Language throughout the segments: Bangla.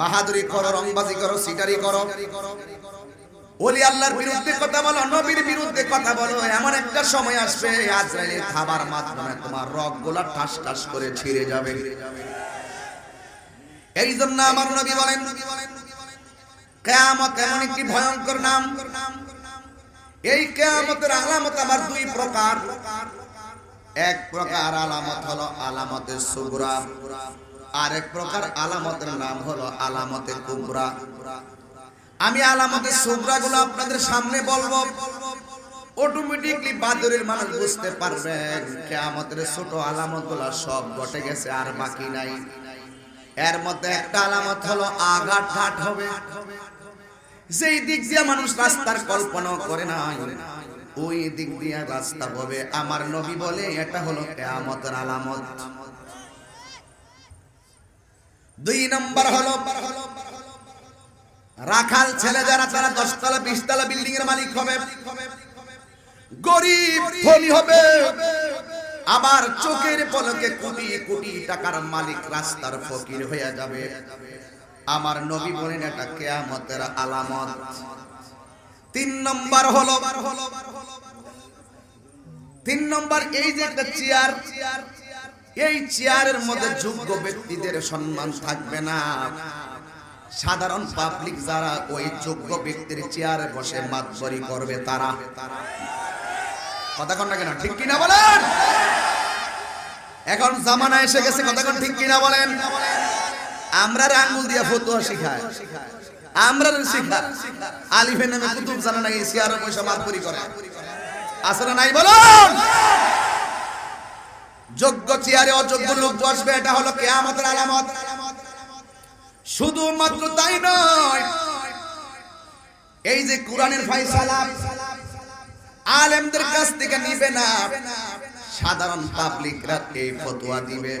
বাহাদুরি করো, রংবাজি করো, সিটারি করো। ওলি আল্লাহর বিরুদ্ধে কথা বলো, নবীর বিরুদ্ধে কথা বলো, এমন একটা সময় আসবে, আজরাইলের খাবার মাধ্যমে তোমার রগগুলা ঠাস ঠাস করে ছিঁড়ে যাবে। এই জন্য আমার নবী বলেন, কেয়ামত এমন একটি ভয়ঙ্কর নাম। এই কেয়ামতের আলামত আমার দুই প্রকার। এক প্রকার আলামত হলো আলামতের সুগরা আরেক প্রকার আলামতের নাম হলো আলামতে কুবরা আমি আলামতের সুগরা গুলো আপনাদের সামনে বলব। অটোমেটিকলি বাদরের মানুষ বুঝতে পারবেন, কেয়ামতের ছোট আলামতগুলো সব ঘটে গেছে আর বাকি নাই। এর মধ্যে একটা আলামত হলো আঘাত ঘাট হবে। যেই দিক দিয়ে মানুষ রাস্তার কল্পনা করে না ওই দিক দিয়ে রাস্তা হবে। আমার নবী বলে এটা হলো কেয়ামতের আলামত। দুই নম্বর হলো, রাখাল ছেলে যারা, তারা দশতলা, বিশতলা বিল্ডিং এর মালিক হবে। গরিব ধনী হবে। আবার চোখের পলকে কোটি কোটি টাকার মালিক রাস্তার ফকির হয়ে যাবে। আমার নবী বলেন, এটা কেয়ামতের আলামত। তিন নম্বর হলো, তিন নম্বর এই যে একটা চেয়ার এই চেয়ারের মধ্যে যোগ্য ব্যক্তিদের সম্মান থাকবে না। সাধারণ পাবলিক যারা ওই যোগ্য ব্যক্তির চেয়ারে বসে মাতবরি করবে তারা। কথা না কেন? ঠিক কিনা বলেন? এখন জামানা এসে গেছে, কথা ঠিক কিনা বলেন? আমরা আঙ্গুল দিয়ে ফতুয়া শিখায় আমরা শিখা। আলিফের নামে কুতুব জানা নাই চেয়ারে পয়সা মাতবরি করে। আসলে নাই? বলুন! যোগ্য চেয়ারে অযোগ্য লোক বসবে, এটা হলো কেয়ামতের আলামত। শুধুমাত্র তাই নয়, এই যে কোরআনের ফয়সালা, আলেমদের কাছ থেকে নিবে না, সাধারণ পাবলিকরা এই ফতোয়া দিবে।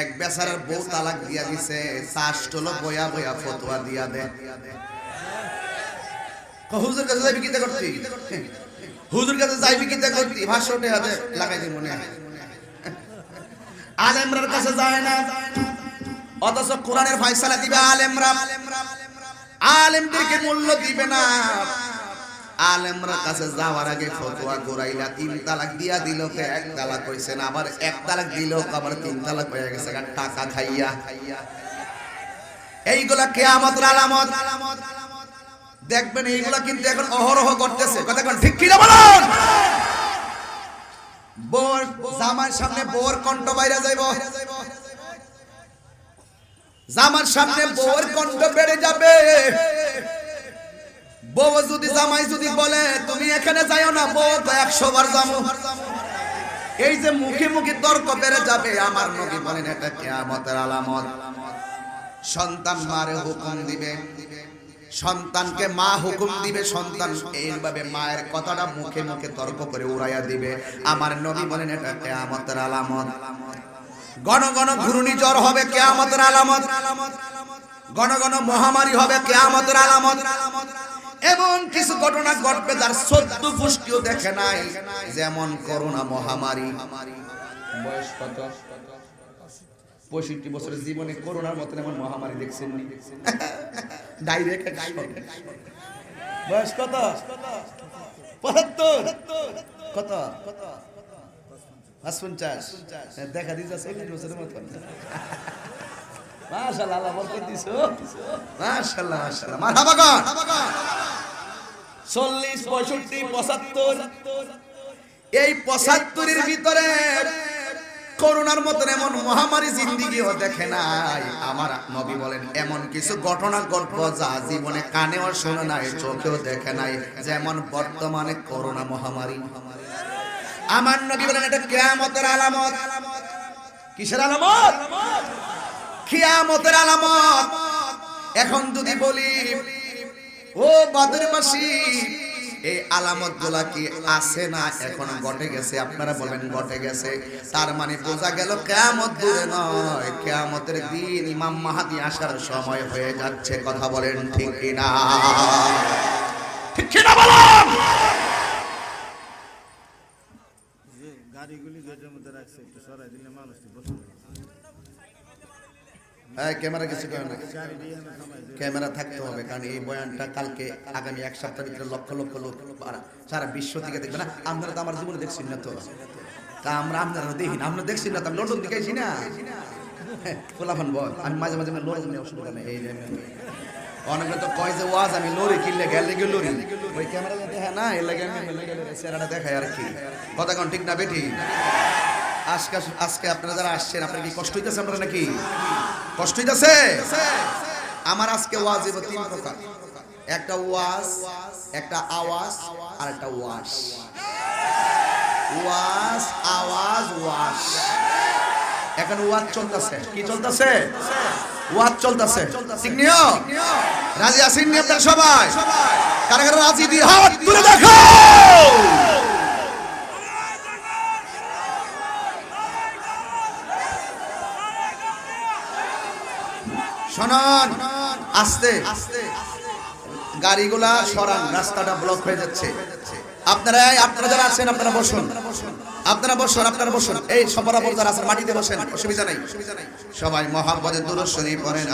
এক বেচারার বউ তালাক দিয়া দিছে চাষটলো বয়া বয়া ফতোয়া দিয়া দে হুজুর কাছে যাইবি কিতা করতি? হুজুর কাছে যাইবি কিতা করতি? ভাষ্যটে হাতে লাগাই দি মনে আলেমরার কাছে যায় না। অথচ কোরআনের ফয়সালা দিবে আলেমরা। আলেমদেরকে মূল্য দিবে না। আলেমরা কাছে যাওয়ার আগে ফতোয়া গোরাইলা তিন তালাক দিয়া দিল কে? এক তালাক আবার এক তালাক দিল আবার তিন তালাক হয়ে গেছে টাকা খাইয়া। এইগুলা কেয়ামতের আলামত। দেখবেন এইগুলা কিন্তু এখন অহরহ করতেছে। কথা ঠিক কিনা বলুন? বোর, জামার সামনে বোর কণ্ঠ বাইরে যাইব। জামার সামনে বোর কণ্ঠ বেড়ে যাবে। বউ যদি জামাই যদি বলে, তুমি এখানে যাইও না বউ, তো একশো বার যাব। এই যে মুখে মুখে তর্ক বেড়ে যাবে, আমার নবী বলেন, এটা কেয়ামতের আলামত। সন্তান মারে হুকুম দিবে। সন্তানকে মা হুকুম দিবে, সন্তান এইভাবে মায়ের কথাটা মুখে মুখে তর্ক করে উড়াইয়া দিবে। আমার নবী বলেন, এটা কেয়ামতের আলামত। গণ গণ ঘূর্ণি জ্বর হবে কেয়ামতের আলামত। গণ গণ মহামারী হবে কেয়ামতের আলামত। এবং কিছু ঘটনা ঘটবে যার সদ্য পুষ্টিও দেখে নাই, যেমন করোনা মহামারী। বয়স কত? পঁয়ষট্টি বছরের জীবনে করোনার মতন এমন মহামারী দেখছেন ডাইরেক্ট বয়স কত? পঁচাত্তর? কত? পাঁচ পঞ্চাশ দেখা দিচ্ছে চল্লিশ বছরের মতন। মাশাআল্লাহ আল্লাহ বরকত দিছো মাশাআল্লাহ মাশাআল্লাহ। মারহাবা গণ 40 65 75 এই 75 এর ভিতরে করোনার মতন এমন মহামারী জিন্দিগিও দেখে নাই। আমার নবী বলেন, এমন কিছু ঘটনা গল্প যা জীবনে কানেও শোনে নাই, চোখেও দেখে নাই, যেমন বর্তমানে করোনা মহামারী। আমার নবী বলেন, এটা কিয়ামতের আলামত। কিসের আলামত? কিয়ামতের আলামত। এখন যদি বলি, ও বাদের এই আলামতগুলা কি আছে না এখন ঘটে গেছে? আপনারা বলেন ঘটে গেছে। তার মানে বোঝা গেল কেয়ামত দূরে নয়। কেয়ামতের দিন ইমাম মাহাদি আসার সময় হয়ে যাচ্ছে, কথা বলেন ঠিক বলেন? গাড়িগুলি গেটের মধ্যে রাখছে, একটু সরাই দিলে মানুষ করে। হ্যাঁ ক্যামেরা কিছু করে না ক্যামেরা থাকতে হবে, কারণ এই বয়ানটা কালকে, আগামী এক সপ্তাহের ভিতরে লক্ষ লক্ষ লোক সারা বিশ্ব থেকে দেখবে না। আপনারা তো আমার জীবনে দেখছেন না তো। তা আমরা, আপনারা দেখি না। আমরা দেখছি না তো থেকে আইছি না। পোলাফান বল, আমি মাঝে মাঝে লড়ে নিয়ে অসুবিধা নেই। অনেকে তো কয় যে, ওয়াজ, আমি লড়ি কিনলে গেলে গিয়ে লড়ি? ওই ক্যামেরা দেখা না, এর লাগে আমি চেহারাটা দেখাই আর কি। কথা কোন, ঠিক না বেটি আজকে আজকে আপনারা যারা আসছেন, আপনার কি কষ্ট হইতেছে, আপনারা নাকি? কষ্ট হইতেছে? আমার আজকে ওয়াজ দিব তিন প্রকার। একটা ওয়াজ, একটা আওয়াজ, আর একটা ওয়াজ ওয়াজ, আওয়াজ ওয়াজ এখন ওয়াজ চলতেছে। কি চলতেছে? ওয়াজ চলতেছে। ঠিক নিও? রাজি আছেন নি আপনারা সবাই? কারা কারা রাজি? দিয়ে হাত তুলে দেখো! আস্তে। গাড়িগুলা সরান, রাস্তাটা ব্লক হয়ে যাচ্ছে। আপনারা আপনারা যারা আছেন, আপনারা বসুন। আপনারা বসুন আপনারা বসুন। এই সবার বর যারা আছেন, মাটিতে বসেন, অসুবিধা নাই। সবাই দুরূদ শরীফ পড়েন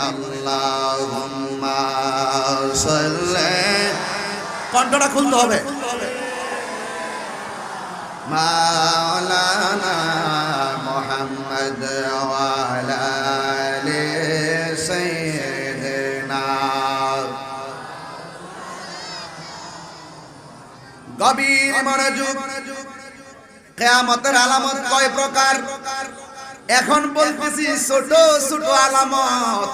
সাল্লি কণ্ঠটা খুলতে হবে। মাওলানা মুহাম্মদ গভীর মনোযোগ। কেয়ামতের আলামত কয় প্রকার? এখন বলতেছি ছোট ছোট আলামত।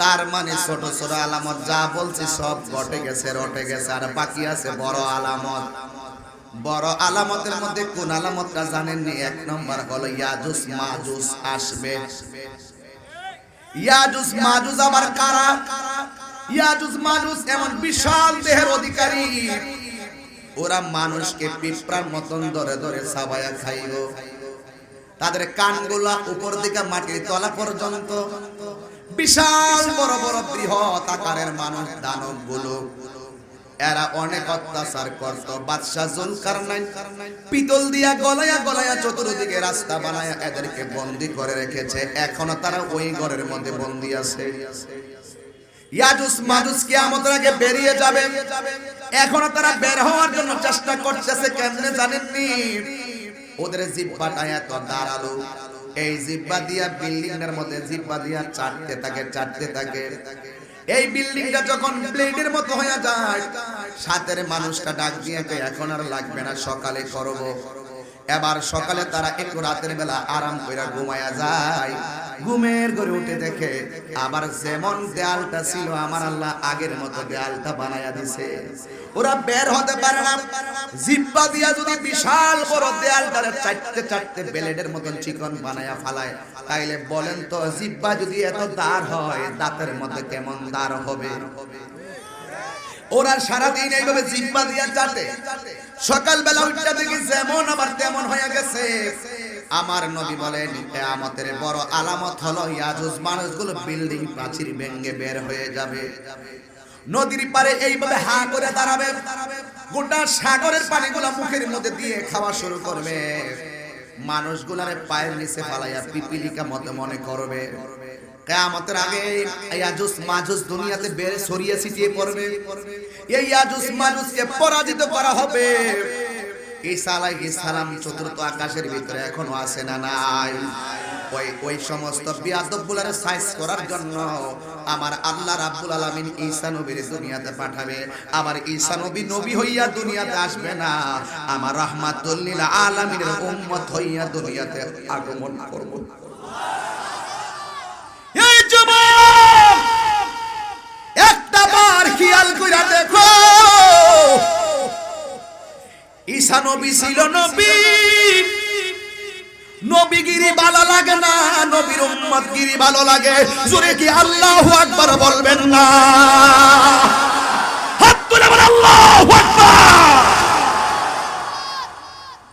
তার মানে ছোট ছোট আলামত যা বলছি সব ঘটে গেছে, রটে গেছে, আর বাকি আছে বড় আলামত। বড় আলামতের মধ্যে কোন আলামতটা জানেননি? এক নম্বর হলো ইয়াজুস মাজুস আসবে। ইয়াজুস মাজুস আবার কারা? ইয়াজুস মাজুস এমন বিশাল দেহের অধিকারী। ওরা মানুষকে পিঁপড়ার মতন ধরে ধরে সাবায়া খাইব। তাদের কানগুলা উপর দিকে মাটির তলা পর্যন্ত বিশাল বড় বড় বৃহৎ আকারের মানুষ দানবগুলো এরা অনেক অত্যাচার করত, বাদশাহ জুলকার পিতল দিয়া গলায়া গলায়া চতুর্দিকে রাস্তা বানায়া এদেরকে বন্দি করে রেখেছে। এখনও তারা ওই ঘরের মধ্যে বন্দি আছে। ইয়াজুস মাজুস কিয়ামতের আগে বেরিয়ে যাবে। এখনও তারা বের হওয়ার জন্য চেষ্টা করতেছে, কেমনে জানেননি? ওদের জিব্বাটা এত দাঁড়াল। এই জিব্বা দিয়া বিল্ডিং এর মধ্যে জিব্বা দিয়া চাটতে থাকে চাটতে থাকে। এই বিল্ডিংটা যখন ব্লেডের মতো হয়ে যায় সাথের মানুষটা ডাক দিয়ে এখন আর লাগবে না, সকালে করব। এবার সকালে তারা একটু রাতের বেলা আরাম করে ঘুমায়া যায়। ঘুমের ঘরে উঠে দেখে, আবার যেমন দেয়ালটা ছিল, আমার আল্লাহ আগের মতো দেয়ালটা বানায়া দিছে। ওরা বের হতে পারে না। জিব্বা দিয়া যদি বিশাল বড় দেয়ালটারে চাটতে চাটতে ব্লেডের মতন চিকন বানায়া ফালায়, তাইলে বলেন তো, জিব্বা যদি এত দাঁড় হয়, দাঁতের মধ্যে কেমন দাঁড় হবে? ওরা সারাদিন এইভাবে জিব্বা দিয়া চাটে। সকালবেলা উঠটা দেখি যেমন আবার তেমন হয়ে গেছে। আমার নবী বলেন, কেয়ামতের বড় আলামত হলো, ইয়াজুজ মানুষগুলো বিল্ডিং প্রাচীর ভেঙে বের হয়ে যাবে। নদীর পারে এইভাবে হা করে দাঁড়াবে। গোটা সাগরের পানিগুলো মুখের মধ্যে দিয়ে খাওয়া শুরু করবে। মানুষগুলারে পায়ের নিচে ফালাইয়া পিপিলিকা মতো মনে করবে। কেয়ামতের আগে ইয়াজুস মাজুস দুনিয়াতে বেড়ে ছড়িয়ে ছিটিয়ে পড়বে। এই ইয়াজুস মাজুসকে পরাজিত করা হবে। ঈসা আলাইহিস সালাম চতুর্থ আকাশের ভিতরে এখনও আছে না নাই? ওই ওই সমস্ত বিয়াদবগুলারে সাইজ করার জন্য আমার আল্লাহ রাব্বুল আলামিন ঈসা নবীর দুনিয়াতে পাঠাবে। আমার ঈসা নবী নবী হইয়া দুনিয়াতে আসবে না। আমার রাহমাতুল লিল আলামিনের উম্মত হইয়া দুনিয়াতে আগমন করবে। এই যুবক, একটা বার খেয়াল কইরা দেখো। ঈসা নবী ছিল নবী। নবীগিরি ভালো লাগে না, নবীর উম্মতগিরি ভালো লাগে। জোরে কি আল্লাহু আকবার বলবেন না? হাত তুলে বল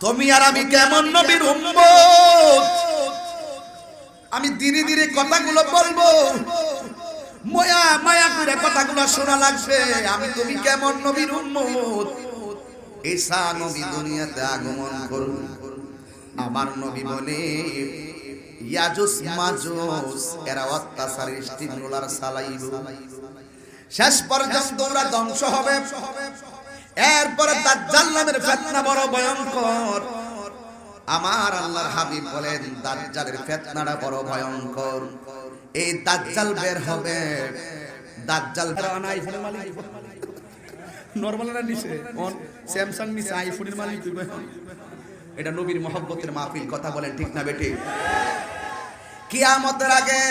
তুমি আর আমি কেমন নবীর উম্মত? আমি ধীরে ধীরে কথাগুলো বলব। মায়া মায়া করে কথাগুলো শোনা লাগবে। আমি তুমি কেমন নবীর উম্মত? ঈসা নবী দুনিয়াতে আগমন করুন। আমার নবী বলে, ইয়াজুস মাজুস, এরা অত্যাচারের স্টিমুলার চালাইব শেষ পর্যন্ত ওরা ধ্বংস হবে। এরপরে দাজ্জাল নামের ফেতনা বড় ভয়ঙ্কর। আমার আল্লাহর হাবিব বলেন, দাজ্জালের ফেতনাটা বড় ভয়ঙ্কর। এই দাজ্জাল বের হবে। দাজ্জাল আইফোনের মালিক। নরমাল না নিছে অন স্যামসাং নিছে আইফোনের মালিক তুই এটা নবীর মহব্বতের মাহফিল, কথা বলেন ঠিক না বেটি কিয়ামতের আগে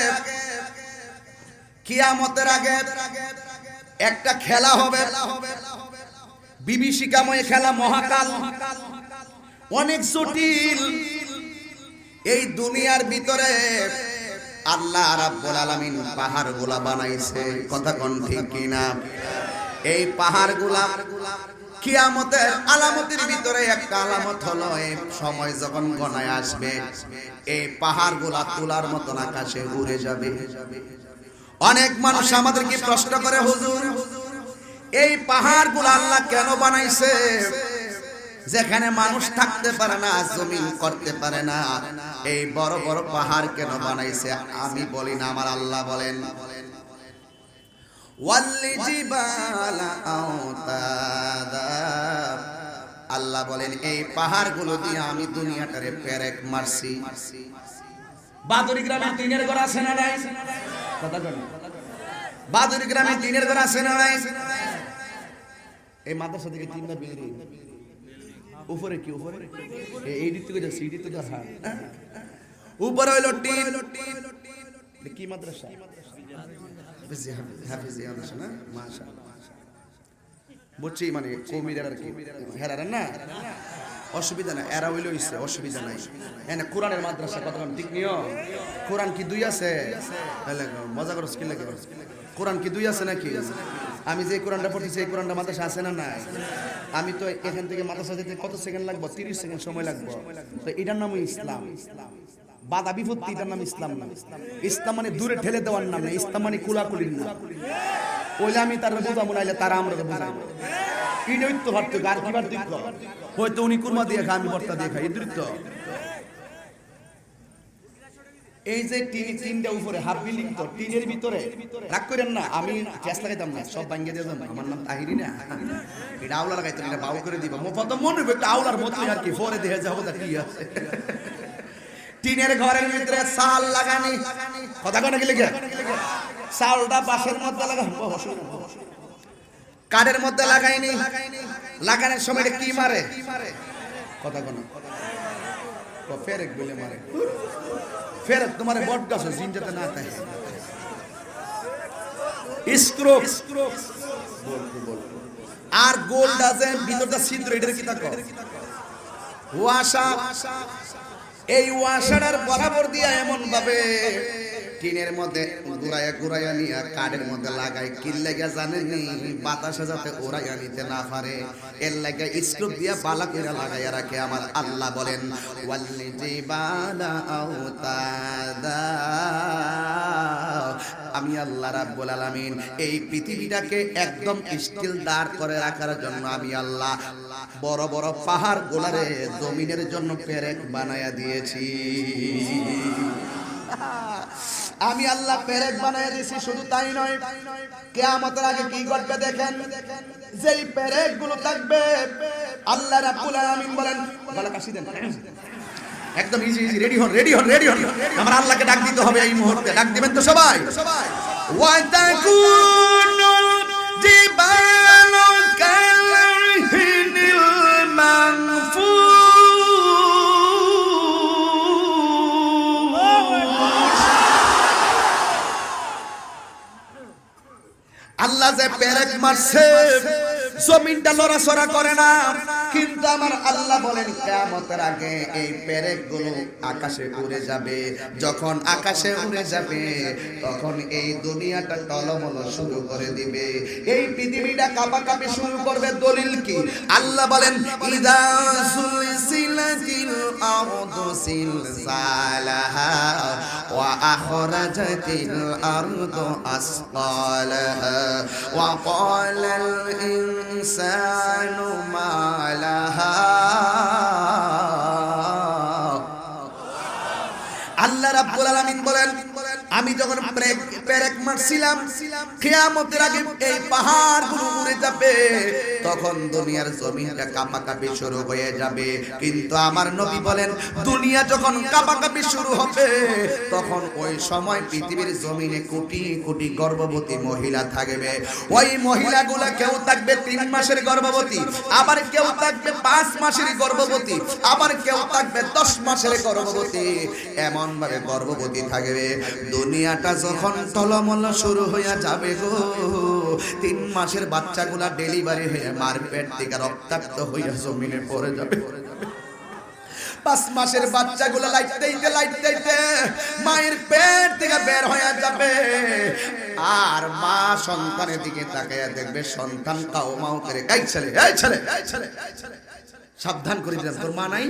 কিয়ামতের আগে একটা খেলা হবে। বিভীষিকাময় খেলা মহাকাল। অনেক জটিল। এই দুনিয়ার ভিতরে আল্লাহ রাব্বুল আলামিন পাহাড়গুলা বানাইছে। কথা কোন ঠিক কিনা? এই পাহাড়গুলা কিয়ামতের আলামতের ভিতরে একটা আলামত হলো, এই সময় যখন গনায় আসবে, এই পাহাড়গুলা তুলার মতন আকাশে উড়ে যাবে। অনেক মানুষ আমাদেরকে প্রশ্ন করে, হুজুর, এই পাহাড়গুলা আল্লাহ কেন বানাইছে? যেখানে মানুষ থাকতে পারে না, জমিন করতে পারে না, এই বড় বড় পাহাড় কেন বানাইছে, আমি বলি না, আমার আল্লাহ বলেন। আল্লাহ বলেন এই পাহাড়গুলো দিয়ে আমি দুনিয়াটারে পেরেক মারছি। বাদুরি গ্রামে টিনের ঘর আছে না নাই? কথা কন। গ্রামে টিনের ঘর আছে না নাই? এই মাদ্রাসা থেকে তিনটা বিল্ডিং উপরে কি উপরে? এই- দিক থেকে যাচ্ছে এই দিক থেকে হাট উপরে হইল টিন। কি মাদ্রাসা বুঝছি মানে কমিরার আর কি হেরার না অসুবিধা নাই এরা হইলে হইছে অসুবিধা নাই এনে কোরআনের মাদ্রাসা কথা ঠিক নিও কোরআন কি দুই আছে মজা করছ কি লাগে কোরআন কি দুই আছে নাকি আমি যে কোরআনটা পড়তেছি এই কোরআনটা মাদ্রাসা আছে না নাই আমি তো এখান থেকে মাদ্রাসা যেতে কত সেকেন্ড লাগবো তিরিশ সেকেন্ড সময় লাগবো তো এটার নামই ইসলাম বাধা বিপত্তি এটার নাম ইসলাম নাম ইসলাম মানে দূরে ঠেলে দেওয়ার নাম না, ইসলাম মানে কুলাকুলির নাম। ওইলে আমি তার বোঝাবো, নাইলে তারা আমরা বোঝাবো এটাই তো পার্থক্য, আর কি পার্থক্য? হয়তো উনি কুরমা দিয়ে খায়, আমি ভর্তা দিয়ে খাই এদের তো এই যে টিন, টিনটা উপরে হাফ বিল্ডিং তো, টিনের ভিতরে। রাগ করেন না, আমি গ্যাস লাগাইতাম না, সব ভাঙ্গে দিয়ে আমার নাম তাহিরি না। এটা আউলা লাগাইতাম, এটা বাউ করে দিব। প্রথম মনে হবে, একটা আউলার মতো আর কি, পরে দেখে যাব তা কি আছে। টিনের ঘরের ভিতরে সাল লাগানি। কথা কনে কি লিখে? সালটা বাঁশের মধ্যে লাগানো কাঠের মধ্যে লাগাইনি। লাগানোর সময় কি মারে? কথা কোন ফেরেক বলে মারে। ফেরেক তোমার বট গাছ জিনজাতে না থাকে স্ট্রোক আর গোল্ড আছে ভিতরটা ছিদ্র, এটার কি থাকো ওয়াশা এই ওয়াশাড়ার বরাবর দিয়া এমন ভাবে টিনের মধ্যে ঘুরাইয়া ঘুরাইয়া নিয়ে কাঠের মধ্যে লাগাই কিল লেগে জানেন বাতাসে যাতে ওরাইয়া নিতে না পারে। এর লাগে স্ক্রুপ দিয়া বালা করে লাগাইয়া রাখে আমার আল্লাহ বলেন ওয়াল্লি জিবালা আওতাদা আমি আল্লাহ রাব্বুল আলামিন এই পৃথিবীটাকে একদম স্টিল দাঁড় করে রাখার জন্য আমি আল্লাহ বড় বড় পাহাড় গোলারে জমিনের জন্য পেরেক বানায়া দিয়েছি। আমি আল্লাহ পেরেক বানায়া দিয়েছি, শুধু তাই নয়, কেয়ামতের আগে কি ঘটবে দেখেন? যেই পেরেকগুলো থাকবে, আল্লাহ রাব্বুল আলামিন বলেন গলা কাশি দেন। একদম ইজি ইজি রেডি হন রেডি হন রেডি হন। আমার আল্লাহকে ডাক দিতে হবে এই মুহূর্তে। ডাক দিবেন তো সবাই। মানফুস। আল্লাহ যে পেরেক মারছে জমিনটা লড়াচড়া করে না। কিন্তু আমার আল্লাহ বলেন, কেয়ামতের আগে এই পেরেকগুলো আকাশে উড়ে যাবে। যখন আকাশে উড়ে যাবে, তখন এই দুনিয়াটা টলমল শুরু করে দিবে। এই পৃথিবীটা কাঁপাকাঁপি শুরু করবে দলিল কি? আল্লাহ বলেন, ইদা ওয়া মা لها. আল্লাহ রাব্বুল আলামিন বলেন আমি যখন ব্রেক মারছিলাম, কিয়ামতের আগে এই পাহাড়গুলো উড়ে যাবে, তখন দুনিয়ার জমিনটা কাঁপাকাঁপি শুরু হয়ে যাবে। কিন্তু আমার নবী বলেন, দুনিয়া যখন কাঁপাকাঁপি শুরু হবে, তখন ওই সময় পৃথিবীর জমিনে কোটি কোটি গর্ভবতী মহিলা থাকবে। ওই মহিলাগুলা কেউ থাকবে তিন মাসের গর্ভবতী, আবার কেউ থাকবে পাঁচ মাসের গর্ভবতী, আবার কেউ থাকবে দশ মাসের গর্ভবতী। এমন ভাবে গর্ভবতী থাকবে। দুনিয়াটা যখন টলমল শুরু হইয়া যাবে গো, তিন মাসের বাচ্চাগুলা ডেলিভারি হয়ে মার পেট থেকে রক্তাক্ত হইয়া জমিনে পড়ে যাবে। পাঁচ মাসের লাইটতেইতে মায়ের পেট থেকে বের হয়ে যাবে। আর মা সন্তানের দিকে তাকাইয়া দেখবে সন্তান কাও মাও করে এই ছেলে এই ছেলে। সাবধান করে দিলাম, তোর মা নাই?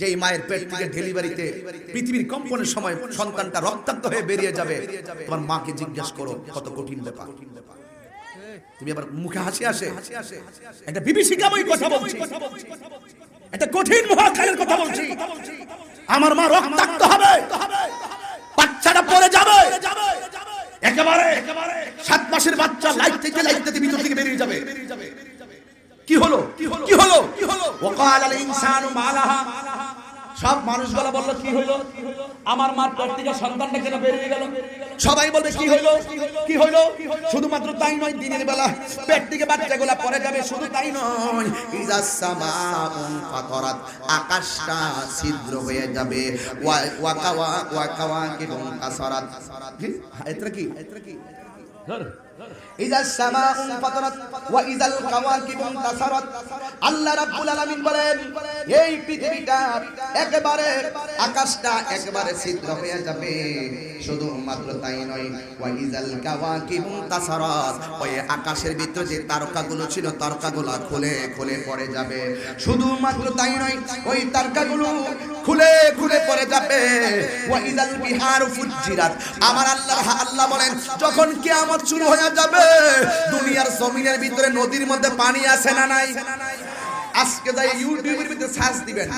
যে মায়ের পেট থেকে ডেলিভারিতে পৃথিবীর কম্পনের সময় সন্তানটা রক্তাক্ত হয়ে বেরিয়ে যাবে। তোমার মাকে জিজ্ঞেস করো কত কঠিন ব্যাপার। তুমি আবার মুখে হাসি আসে? একটা বিভীষিকাময় কথা বলছি। একটা কঠিন মহাকালের কথা বলছি। আমার মা রক্তাক্ত হবে। বাচ্চাটা পড়ে যাবে। একেবারে। সাত মাসের বাচ্চা লাইট থেকে লাইট থেকে ভিতর থেকে বেরিয়ে যাবে কি হলো কি হলো কি হলো কি হলো ওকাল আল ইনসানু মালাহা সব মানুষগুলো কি হলো আমার মার পেট থেকে সন্তানটা কেন বেরিয়ে গেল? সবাই বলবে কি হইল? কি হইল? শুধুমাত্র তাই নয় দিনের বেলা পেট থেকে বাচ্চাগুলা পড়ে যাবে শুধু তাই নয় ইজাস সামাউন ফাতরাত আকাশটা ছিদ্র হয়ে যাবে ওয়াকাওয়া ওয়াকাওয়া কি কাসারাত। কি? এতরা কি? এতরা কি ইজা সামাউ ফাতারাত ওয়া ইজাল কাওয়াকিবু তাসারাত আল্লাহ রাব্বুল আলামিন বলেন এই পৃথিবীটা একেবারে আকাশটা একেবারে ছিদ্র হয়ে যাবে। শুধু মাত্র তাই নয় ওয়া ইজাল কাওয়াকিবু তাসারাত ওই আকাশের ভিতরে যে তারকাগুলো ছিল, তারকাগুলো খুলে খুলে পড়ে যাবে। শুধু মাত্র তাই নয়, ওই তারকাগুলো খুলে খুলে পড়ে যাবে। ওয়া ইজাল বিহার ফুজ্জিরাত, আমার আল্লাহ আল্লাহ বলেন, যখন কিয়ামত শুরু হয়ে যাবে, দুনিয়ার জমিনের ভিতরে নদীর মধ্যে পানি আছে না নাই? আজকে যাই ইউটিউবের ভিতরে সার্চ দিবেন।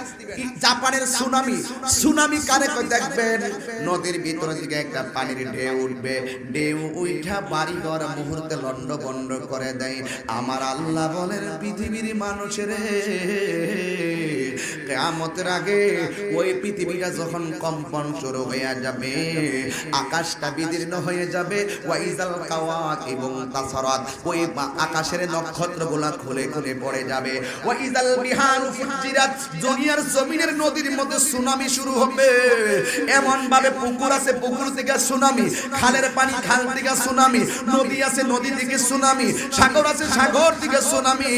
জাপানের সুনামি। সুনামি। কারে কই দেখবেন? নদীর ভিতর থেকে একটা পানির ঢেউ উঠবে। ঢেউ উঠা বাড়ি ঘর মুহূর্তে লন্ড বন্ড করে দেয়। আমার আল্লাহ বলেন পৃথিবীর মানুষের কেয়ামতের আগে ওই পৃথিবীটা যখন কম্পন শুরু হয়ে যাবে আকাশটা বিদীর্ণ হয়ে যাবে। ওয়াইজাল কাওয়াক এবং তাসারাত ওই আকাশের নক্ষত্রগুলা খুলে খুলে পড়ে যাবে। ওয়াইজাল বিহারু ফুজ্জিরাত দুনিয়ার জমিনের নদীর মধ্যে সুনামি শুরু হবে। এমন ভাবে পুকুর আছে, পুকুর থেকে সুনামি, খালের পানি খাল থেকে সুনামি, নদী আছে, নদী থেকে সুনামি, সাগর আছে, সাগর থেকে সুনামি।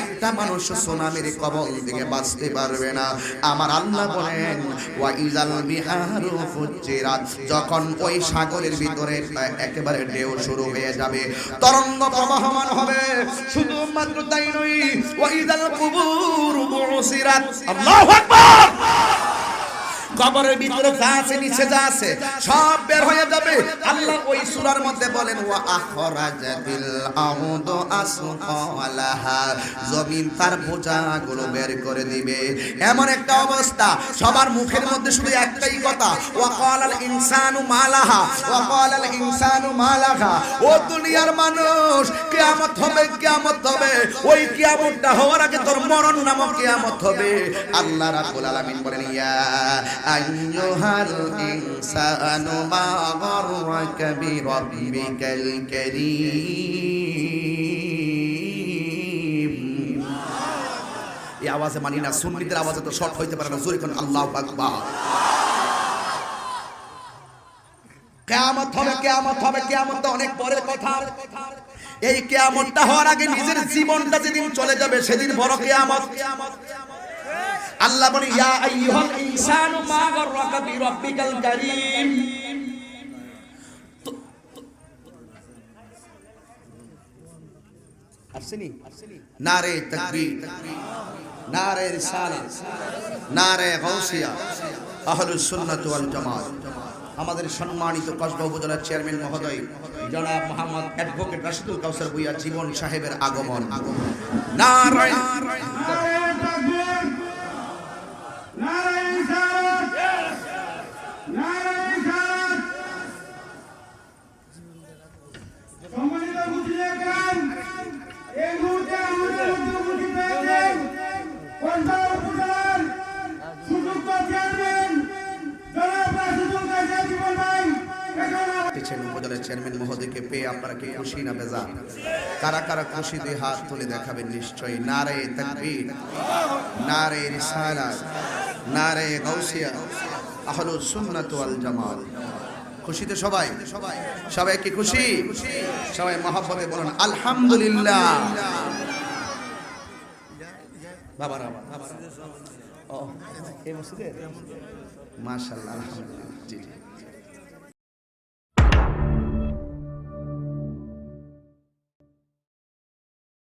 একটা মানুষ সুনামির কবল থেকে বাঁচতে পারবে না। আমার আল্লাহ বলেন ওয়াইজাল বিহারু ফুজ্জিরাত যখন ওই সাগরের ভিতরে একেবারে ঢেউ শুরু হয়ে যাবে, তরঙ্গ প্রবাহমান হবে। শুধুমাত্র তাই নয় ওয়াইজাল কুবুর বুসিরাত আল্লাহু আকবার! কবরের ভিতরে যা আছে, নিচে যা আছে, সব বের হয়ে যাবে। আল্লাহ ওই সূরার মধ্যে বলেন, ওয়া আখরাজাতিল আউদু আসফালাহা জমিন তার বোঝাগুলো বের করে দিবে। এমন একটা অবস্থা, সবার মুখের মধ্যে শুধু একটাই কথা, ওয়া ক্বালাল ইনসানু মালাহা। ওয়া ক্বালাল ইনসানু মালাহা। ও দুনিয়ার মানুষ, কিয়ামত হবে কিয়ামত হবে। ওই কিয়ামতটা হওয়ার আগে তোর মরণ নামক কিয়ামত হবে। আল্লাহ রাব্বুল আলামিন বলেন, ইয়া আইয়ুহাল ইনসানু মা গাররাকা বিরাব্বিকাল কারীম এই আওয়াজে মানি না, সুন্নিদের আওয়াজে তো শর্ট হইতে পারে না, জোরে কোন, আল্লাহু আকবার। কেয়ামত হবে কেয়ামত হবে, কেয়ামত অনেক পরের কথা। এই কেয়ামতটা হওয়ার আগে নিজের জীবনটা যেদিন চলে যাবে, সেদিন বড় কেয়ামত। আল্লাহ বলে ইয়া আইয়ুহাল ইনসানু মা গাররাকা বিরাব্বিকাল কারীম। আসেনি নারে তাকবীর নারে রিসালাত নারে গাউসিয়া আহলুস সুন্নাত ওয়াল জামাত। আমাদের সম্মানিত কসবা উপজেলার চেয়ারম্যান মহোদয় জনাব মোহাম্মদ অ্যাডভোকেট রাশিদুল কাউসার ভুইয়া জীবন সাহেবের আগমন আগমন। নারায়ণ পেয়েছেন উপজেলার চেয়ারম্যান মহোদয়কে পেয়ে আপনারা কি খুশি না বেজা কারা কারা খুশি দুই হাত তুলে দেখাবেন নিশ্চয়ই। নারে তাকবীর, নারে রিসালাত, নারে গাউসিয়া আহলুস সুন্নাত জামাত। খুশিতে সবাই? সবাই কি খুশি? সবাই মহাব্বতে বলুন, আলহামদুলিল্লাহ। বাবারা আলহামদুলিল্লাহ। জি জি।